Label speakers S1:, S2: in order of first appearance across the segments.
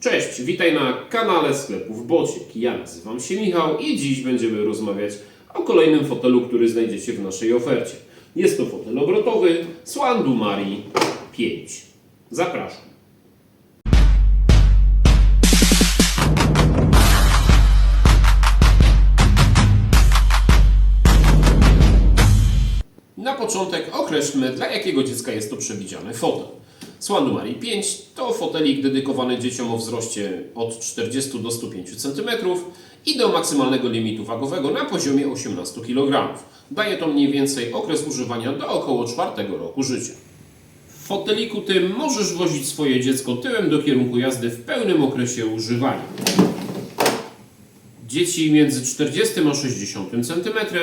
S1: Cześć, witaj na kanale sklepów Bociek. Ja nazywam się Michał i dziś będziemy rozmawiać o kolejnym fotelu, który znajdziecie w naszej ofercie. Jest to fotel obrotowy Swandu Mari 5. Zapraszam. Na początek określmy, dla jakiego dziecka jest to przewidziany fotel. Swan Mari 5 to fotelik dedykowany dzieciom o wzroście od 40 do 105 cm i do maksymalnego limitu wagowego na poziomie 18 kg. Daje to mniej więcej okres używania do około 4 roku życia. W foteliku tym możesz wozić swoje dziecko tyłem do kierunku jazdy w pełnym okresie używania. Dzieci między 40 a 60 cm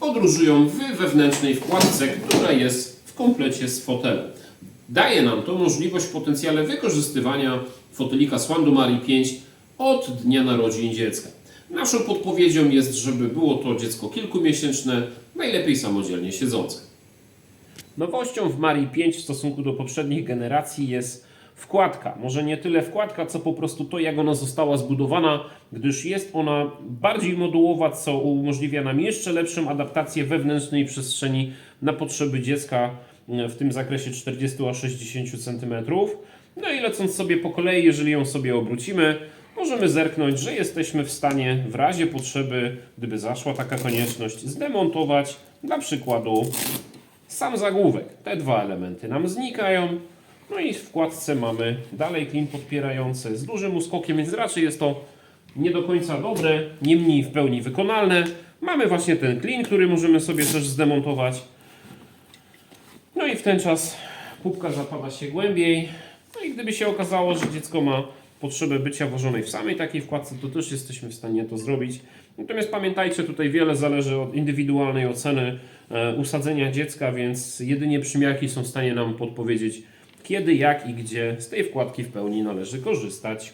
S1: podróżują w wewnętrznej wkładce, która jest w komplecie z fotelem. Daje nam to możliwość w potencjale wykorzystywania fotelika Swandu Mari 5 od dnia narodzin dziecka. Naszą podpowiedzią jest, żeby było to dziecko kilkumiesięczne, najlepiej samodzielnie siedzące. Nowością w Marii 5 w stosunku do poprzednich generacji jest wkładka. Może nie tyle wkładka, co po prostu to, jak ona została zbudowana, gdyż jest ona bardziej modułowa, co umożliwia nam jeszcze lepszą adaptację wewnętrznej przestrzeni na potrzeby dziecka w tym zakresie 40 a 60 cm. No i lecąc sobie po kolei, jeżeli ją sobie obrócimy, możemy zerknąć, że jesteśmy w stanie w razie potrzeby, gdyby zaszła taka konieczność, zdemontować dla przykładu sam zagłówek. Te dwa elementy nam znikają. No i w wkładce mamy dalej klin podpierający z dużym uskokiem, więc raczej jest to nie do końca dobre, niemniej w pełni wykonalne. Mamy właśnie ten klin, który możemy sobie też zdemontować. No i w ten czas pupka zapada się głębiej. No i gdyby się okazało, że dziecko ma potrzebę bycia włożonej w samej takiej wkładce, to też jesteśmy w stanie to zrobić. Natomiast pamiętajcie, tutaj wiele zależy od indywidualnej oceny e, usadzenia dziecka, więc jedynie przymiarki są w stanie nam podpowiedzieć, kiedy, jak i gdzie z tej wkładki w pełni należy korzystać.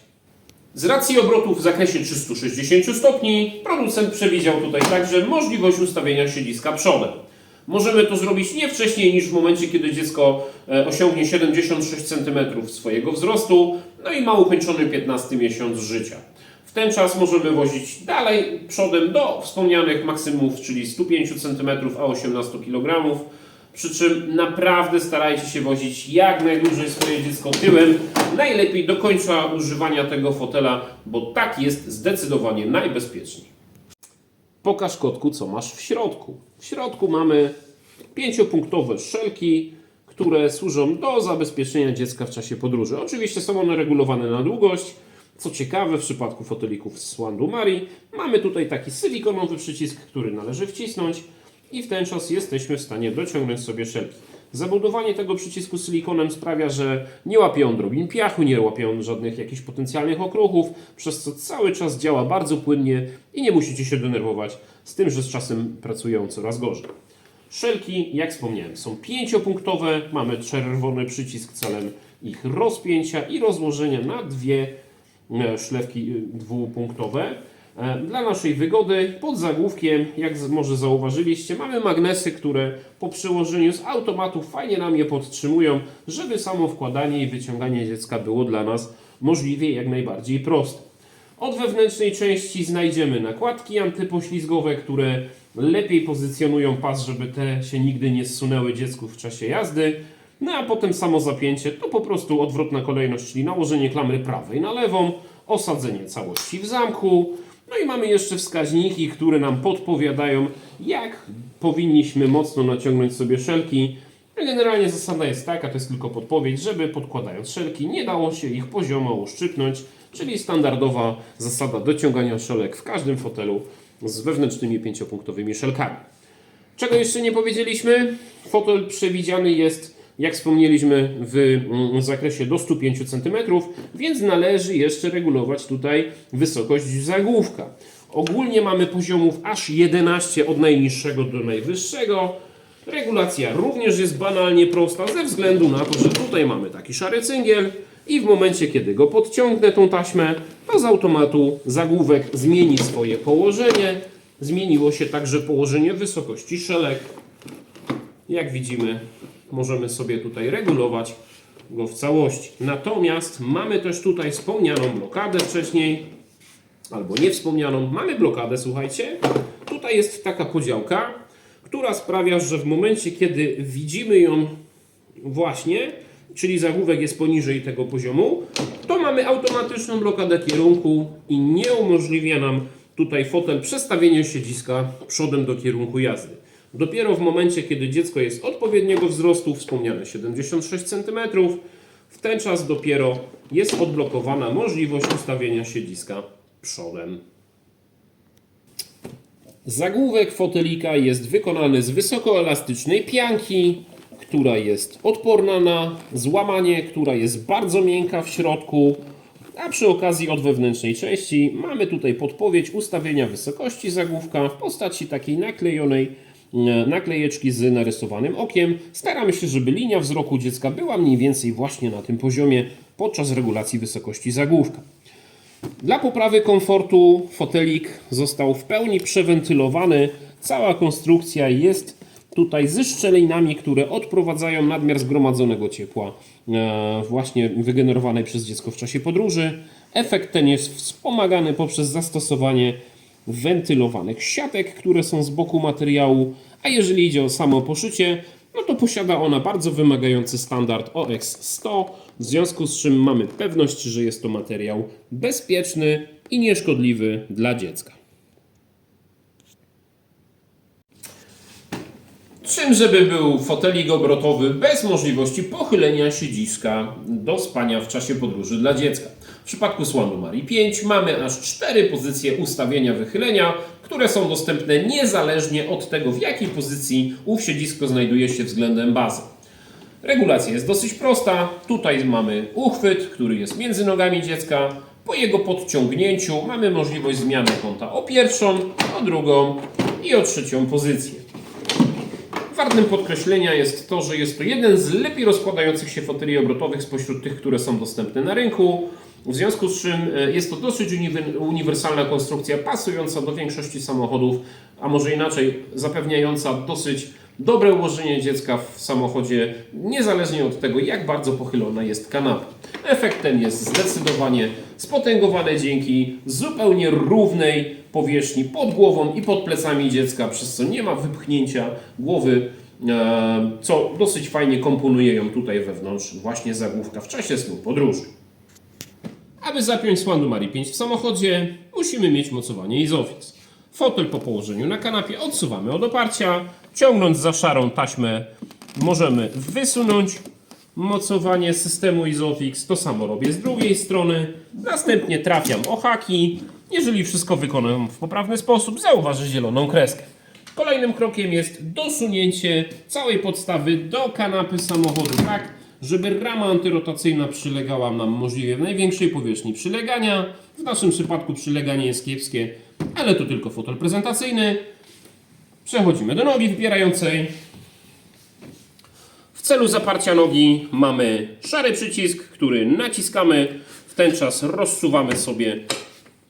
S1: Z racji obrotów w zakresie 360 stopni, producent przewidział tutaj także możliwość ustawienia siedziska przodem. Możemy to zrobić nie wcześniej niż w momencie, kiedy dziecko e, osiągnie 76 cm swojego wzrostu, no i ma ukończony 15 miesiąc życia. W ten czas możemy wozić dalej przodem do wspomnianych maksymów, czyli 105 cm, a 18 kg. Przy czym naprawdę starajcie się wozić jak najdłużej swoje dziecko tyłem. Najlepiej do końca używania tego fotela, bo tak jest zdecydowanie najbezpieczniej. Pokaż kotku, co masz w środku. W środku mamy pięciopunktowe szelki, które służą do zabezpieczenia dziecka w czasie podróży. Oczywiście są one regulowane na długość. Co ciekawe, w przypadku fotelików z Swandu Mari mamy tutaj taki silikonowy przycisk, który należy wcisnąć i w ten czas jesteśmy w stanie dociągnąć sobie szelki. Zabudowanie tego przycisku silikonem sprawia, że nie łapie on drobin piachu, nie łapie on żadnych jakichś potencjalnych okruchów, przez co cały czas działa bardzo płynnie i nie musicie się denerwować z tym, że z czasem pracują coraz gorzej. Szelki, jak wspomniałem, są pięciopunktowe. Mamy czerwony przycisk celem ich rozpięcia i rozłożenia na dwie e, szlewki e, dwupunktowe. E, Dla naszej wygody pod zagłówkiem, jak może zauważyliście, mamy magnesy, które po przełożeniu z automatu fajnie nam je podtrzymują, żeby samo wkładanie i wyciąganie dziecka było dla nas możliwie jak najbardziej proste. Od wewnętrznej części znajdziemy nakładki antypoślizgowe, które lepiej pozycjonują pas, żeby te się nigdy nie zsunęły dziecku w czasie jazdy. No a potem samo zapięcie to po prostu odwrotna kolejność, czyli nałożenie klamry prawej na lewą, osadzenie całości w zamku. No i mamy jeszcze wskaźniki, które nam podpowiadają, jak powinniśmy mocno naciągnąć sobie szelki. No Generalnie zasada jest taka, to jest tylko podpowiedź, żeby podkładając szelki nie dało się ich poziomo uszczypnąć, czyli standardowa zasada dociągania szelek w każdym fotelu z wewnętrznymi pięciopunktowymi szelkami. Czego jeszcze nie powiedzieliśmy? Fotel przewidziany jest, jak wspomnieliśmy, w mm, zakresie do 105 cm, więc należy jeszcze regulować tutaj wysokość zagłówka. Ogólnie mamy poziomów aż 11 od najniższego do najwyższego. Regulacja również jest banalnie prosta ze względu na to, że tutaj mamy taki szary cyngiel i w momencie, kiedy go podciągnę tą taśmę, to z automatu zagłówek zmieni swoje położenie. Zmieniło się także położenie wysokości szelek. Jak widzimy, możemy sobie tutaj regulować go w całości. Natomiast mamy też tutaj wspomnianą blokadę wcześniej, albo niewspomnianą. Mamy blokadę, słuchajcie. Tutaj jest taka podziałka, która sprawia, że w momencie, kiedy widzimy ją właśnie, czyli zagłówek jest poniżej tego poziomu, to mamy automatyczną blokadę kierunku i nie umożliwia nam tutaj fotel przestawienia siedziska przodem do kierunku jazdy. Dopiero w momencie, kiedy dziecko jest odpowiedniego wzrostu, wspomniane 76 cm, w ten czas dopiero jest odblokowana możliwość ustawienia siedziska przodem. Zagłówek fotelika jest wykonany z wysokoelastycznej pianki, która jest odporna na złamanie, która jest bardzo miękka w środku, a przy okazji od wewnętrznej części mamy tutaj podpowiedź ustawienia wysokości zagłówka w postaci takiej naklejonej naklejeczki z narysowanym okiem. Staramy się, żeby linia wzroku dziecka była mniej więcej właśnie na tym poziomie podczas regulacji wysokości zagłówka. Dla poprawy komfortu fotelik został w pełni przewentylowany. Cała konstrukcja jest tutaj ze szczelinami, które odprowadzają nadmiar zgromadzonego ciepła e, właśnie wygenerowanej przez dziecko w czasie podróży. Efekt ten jest wspomagany poprzez zastosowanie wentylowanych siatek, które są z boku materiału, a jeżeli idzie o samo poszycie, no to posiada ona bardzo wymagający standard OX100, w związku z czym mamy pewność, że jest to materiał bezpieczny i nieszkodliwy dla dziecka. Czym żeby był fotelik obrotowy bez możliwości pochylenia siedziska do spania w czasie podróży dla dziecka? W przypadku Słanu Marii 5 mamy aż cztery pozycje ustawienia wychylenia, które są dostępne niezależnie od tego, w jakiej pozycji ów siedzisko znajduje się względem bazy. Regulacja jest dosyć prosta. Tutaj mamy uchwyt, który jest między nogami dziecka. Po jego podciągnięciu mamy możliwość zmiany kąta o pierwszą, o drugą i o trzecią pozycję. Wartym podkreślenia jest to, że jest to jeden z lepiej rozkładających się foteli obrotowych spośród tych, które są dostępne na rynku. W związku z czym e, jest to dosyć uniwer- uniwersalna konstrukcja, pasująca do większości samochodów, a może inaczej, zapewniająca dosyć dobre ułożenie dziecka w samochodzie, niezależnie od tego, jak bardzo pochylona jest kanapa. Efekt ten jest zdecydowanie spotęgowany dzięki zupełnie równej powierzchni pod głową i pod plecami dziecka, przez co nie ma wypchnięcia głowy, e, co dosyć fajnie komponuje ją tutaj wewnątrz właśnie zagłówka w czasie snu podróży. Aby zapiąć słon numer 5 w samochodzie, musimy mieć mocowanie Isofix. Fotel po położeniu na kanapie odsuwamy od oparcia, ciągnąc za szarą taśmę możemy wysunąć mocowanie systemu Isofix. To samo robię z drugiej strony. Następnie trafiam o haki. Jeżeli wszystko wykonam w poprawny sposób, zauważę zieloną kreskę. Kolejnym krokiem jest dosunięcie całej podstawy do kanapy samochodu tak, żeby rama antyrotacyjna przylegała nam możliwie w największej powierzchni przylegania. W naszym przypadku przyleganie jest kiepskie, ale to tylko fotel prezentacyjny. Przechodzimy do nogi wypierającej. W celu zaparcia nogi mamy szary przycisk, który naciskamy. W ten czas rozsuwamy sobie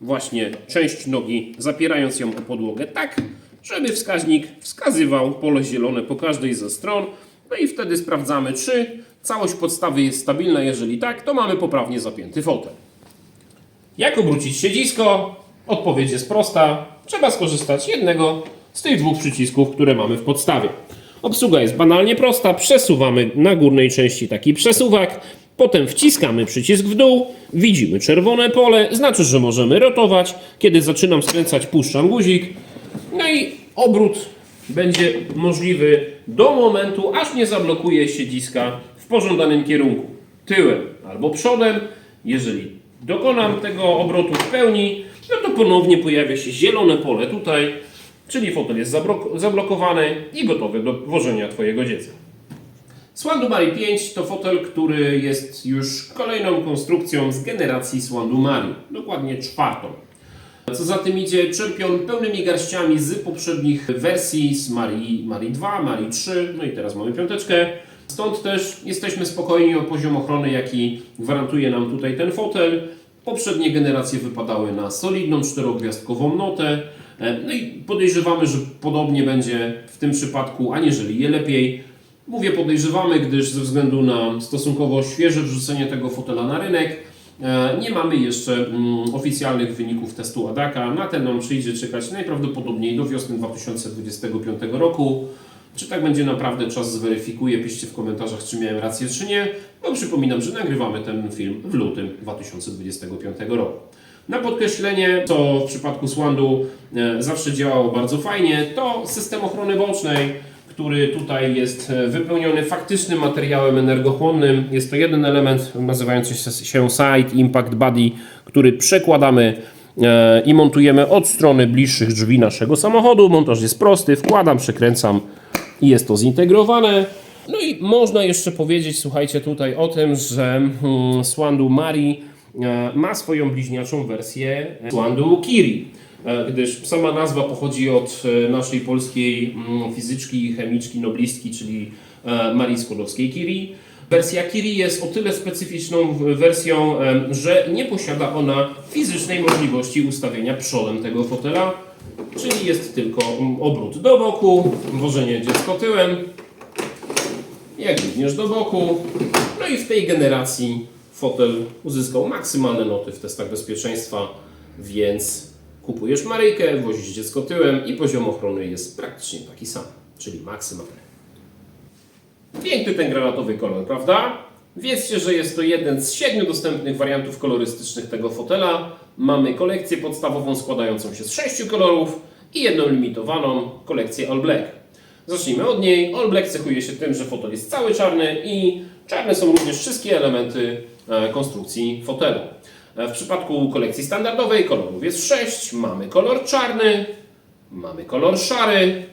S1: właśnie część nogi, zapierając ją o podłogę tak, żeby wskaźnik wskazywał pole zielone po każdej ze stron. No i wtedy sprawdzamy, czy całość podstawy jest stabilna. Jeżeli tak, to mamy poprawnie zapięty fotel. Jak obrócić siedzisko? Odpowiedź jest prosta. Trzeba skorzystać jednego z tych dwóch przycisków, które mamy w podstawie. Obsługa jest banalnie prosta. Przesuwamy na górnej części taki przesuwak. Potem wciskamy przycisk w dół. Widzimy czerwone pole. Znaczy, że możemy rotować. Kiedy zaczynam skręcać, puszczam guzik. No i obrót będzie możliwy do momentu, aż nie zablokuje siedziska w pożądanym kierunku. Tyłem albo przodem. Jeżeli dokonam tego obrotu w pełni, no to ponownie pojawia się zielone pole tutaj, czyli fotel jest zablok- zablokowany i gotowy do włożenia Twojego dziecka. Słandumari 5 to fotel, który jest już kolejną konstrukcją z generacji Słandumari, dokładnie czwartą. Co za tym idzie, czerpią pełnymi garściami z poprzednich wersji, z Marii, Marii 2, Marii 3, no i teraz mamy piąteczkę. Stąd też jesteśmy spokojni o poziom ochrony, jaki gwarantuje nam tutaj ten fotel. Poprzednie generacje wypadały na solidną czterogwiazdkową notę. E, No i podejrzewamy, że podobnie będzie w tym przypadku, aniżeli je lepiej. Mówię podejrzewamy, gdyż ze względu na stosunkowo świeże wrzucenie tego fotela na rynek, e, nie mamy jeszcze mm, oficjalnych wyników testu Adaka. Na ten nam przyjdzie czekać najprawdopodobniej do wiosny 2025 roku. Czy tak będzie naprawdę, czas zweryfikuje. Piszcie w komentarzach, czy miałem rację, czy nie. Bo przypominam, że nagrywamy ten film w lutym 2025 roku. Na podkreślenie, co w przypadku Swandu e, zawsze działało bardzo fajnie, to system ochrony bocznej, który tutaj jest e, wypełniony faktycznym materiałem energochłonnym. Jest to jeden element nazywający się Side Impact Body, który przekładamy e, i montujemy od strony bliższych drzwi naszego samochodu. Montaż jest prosty, wkładam, przekręcam i jest to zintegrowane. No i można jeszcze powiedzieć, słuchajcie, tutaj o tym, że mm, Swandu Mari ma swoją bliźniaczą wersję Swandu Kiri, e, gdyż sama nazwa pochodzi od e, naszej polskiej mm, fizyczki chemiczki, noblistki, czyli e, Marii Skłodowskiej-Curie. Wersja Curie jest o tyle specyficzną wersją, że nie posiada ona fizycznej możliwości ustawienia przodem tego fotela, czyli jest tylko obrót do boku, wożenie dziecko tyłem, jak również do boku. No i w tej generacji fotel uzyskał maksymalne noty w testach bezpieczeństwa, więc kupujesz Maryjkę, wozisz dziecko tyłem i poziom ochrony jest praktycznie taki sam, czyli maksymalny. Piękny ten granatowy kolor, prawda? Wiedzcie, że jest to jeden z siedmiu dostępnych wariantów kolorystycznych tego fotela. Mamy kolekcję podstawową składającą się z sześciu kolorów i jedną limitowaną kolekcję All Black. Zacznijmy od niej. All Black cechuje się tym, że fotel jest cały czarny i czarne są również wszystkie elementy konstrukcji fotela. E, W przypadku kolekcji standardowej kolorów jest 6. Mamy kolor czarny, mamy kolor szary,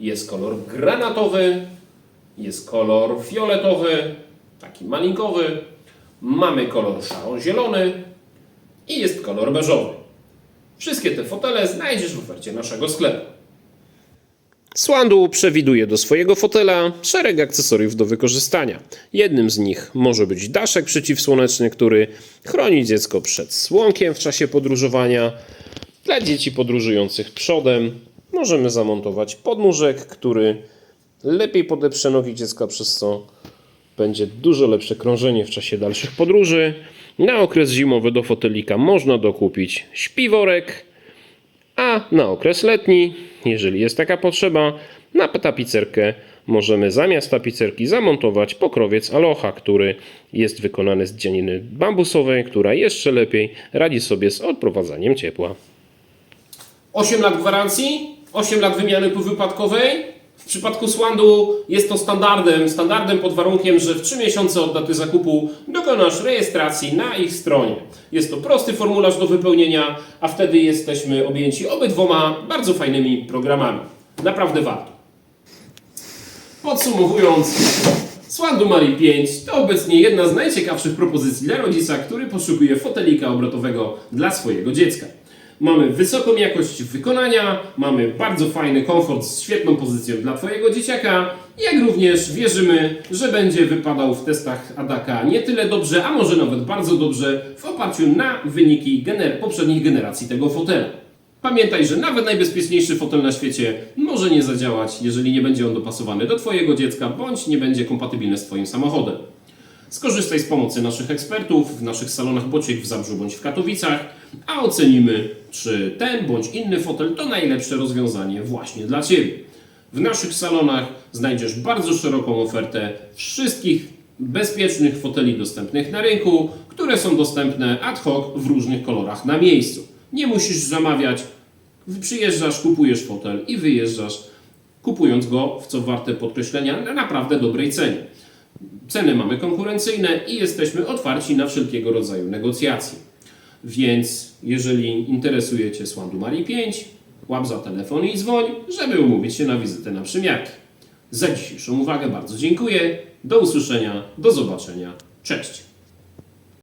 S1: jest kolor granatowy, jest kolor fioletowy, taki malinkowy, mamy kolor szaro-zielony i jest kolor beżowy. Wszystkie te fotele znajdziesz w ofercie naszego sklepu. Swandu przewiduje do swojego fotela szereg akcesoriów do wykorzystania. Jednym z nich może być daszek przeciwsłoneczny, który chroni dziecko przed słonkiem w czasie podróżowania. Dla dzieci podróżujących przodem możemy zamontować podnóżek, który lepiej podeprze nogi dziecka, przez co będzie dużo lepsze krążenie w czasie dalszych podróży. Na okres zimowy do fotelika można dokupić śpiworek, a na okres letni, jeżeli jest taka potrzeba, na tapicerkę możemy zamiast tapicerki zamontować pokrowiec aloha, który jest wykonany z dzianiny bambusowej, która jeszcze lepiej radzi sobie z odprowadzaniem ciepła. 8 lat gwarancji, 8 lat wymiany półwypadkowej. W przypadku Swandu jest to standardem, standardem pod warunkiem, że w 3 miesiące od daty zakupu dokonasz rejestracji na ich stronie. Jest to prosty formularz do wypełnienia, a wtedy jesteśmy objęci obydwoma bardzo fajnymi programami. Naprawdę warto. Podsumowując, Swandu Mari 5 to obecnie jedna z najciekawszych propozycji dla rodzica, który poszukuje fotelika obrotowego dla swojego dziecka. Mamy wysoką jakość wykonania, mamy bardzo fajny komfort z świetną pozycją dla Twojego dzieciaka, jak również wierzymy, że będzie wypadał w testach Adaka nie tyle dobrze, a może nawet bardzo dobrze w oparciu na wyniki gener- poprzednich generacji tego fotela. Pamiętaj, że nawet najbezpieczniejszy fotel na świecie może nie zadziałać, jeżeli nie będzie on dopasowany do Twojego dziecka bądź nie będzie kompatybilny z Twoim samochodem. Skorzystaj z pomocy naszych ekspertów w naszych salonach Bociek w Zabrzu bądź w Katowicach, a ocenimy, czy ten bądź inny fotel to najlepsze rozwiązanie właśnie dla Ciebie. W naszych salonach znajdziesz bardzo szeroką ofertę wszystkich bezpiecznych foteli dostępnych na rynku, które są dostępne ad hoc w różnych kolorach na miejscu. Nie musisz zamawiać, przyjeżdżasz, kupujesz fotel i wyjeżdżasz, kupując go, w co warte podkreślenia, na naprawdę dobrej cenie. Ceny mamy konkurencyjne i jesteśmy otwarci na wszelkiego rodzaju negocjacje. Więc jeżeli interesuje Cię Marii 5, łap za telefon i dzwoń, żeby umówić się na wizytę na przymiarki. Za dzisiejszą uwagę bardzo dziękuję. Do usłyszenia, do zobaczenia. Cześć!